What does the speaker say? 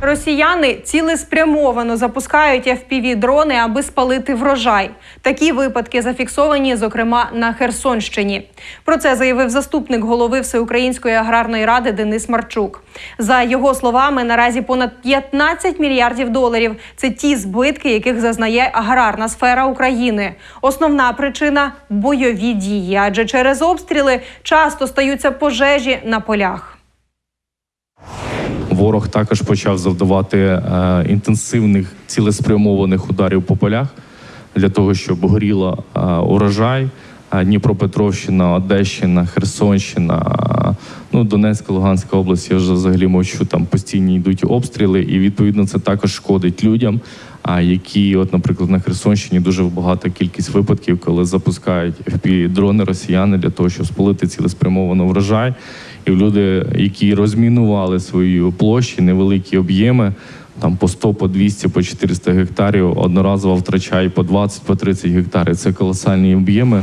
Росіяни цілеспрямовано запускають fpv дрони, аби спалити врожай. Такі випадки зафіксовані, зокрема на Херсонщині. Про це заявив заступник голови Всеукраїнської аграрної ради Денис Марчук. За його словами, наразі понад 15 мільярдів доларів це ті збитки, яких зазнає аграрна сфера України. Основна причина бойові дії, адже через обстріли часто стаються пожежі на полях. Ворог також почав завдавати е, інтенсивних цілеспрямованих ударів по полях для того, щоб горіла е, урожай. Е, Дніпропетровщина, Одещина, Херсонщина, ну Донецька, Луганська область. Я вже взагалі мовчу, там постійні йдуть обстріли, і відповідно це також шкодить людям. А які, от, наприклад, на Херсонщині дуже багата кількість випадків, коли запускають fpv дрони росіяни для того, щоб спалити цілеспрямовано врожай. Люди, які розмінували свої площі, невеликі об'єми, там по 100, по 200, по 400 гектарів, одноразово втрачають по 20, по 30 гектарів. Це колосальні об'єми.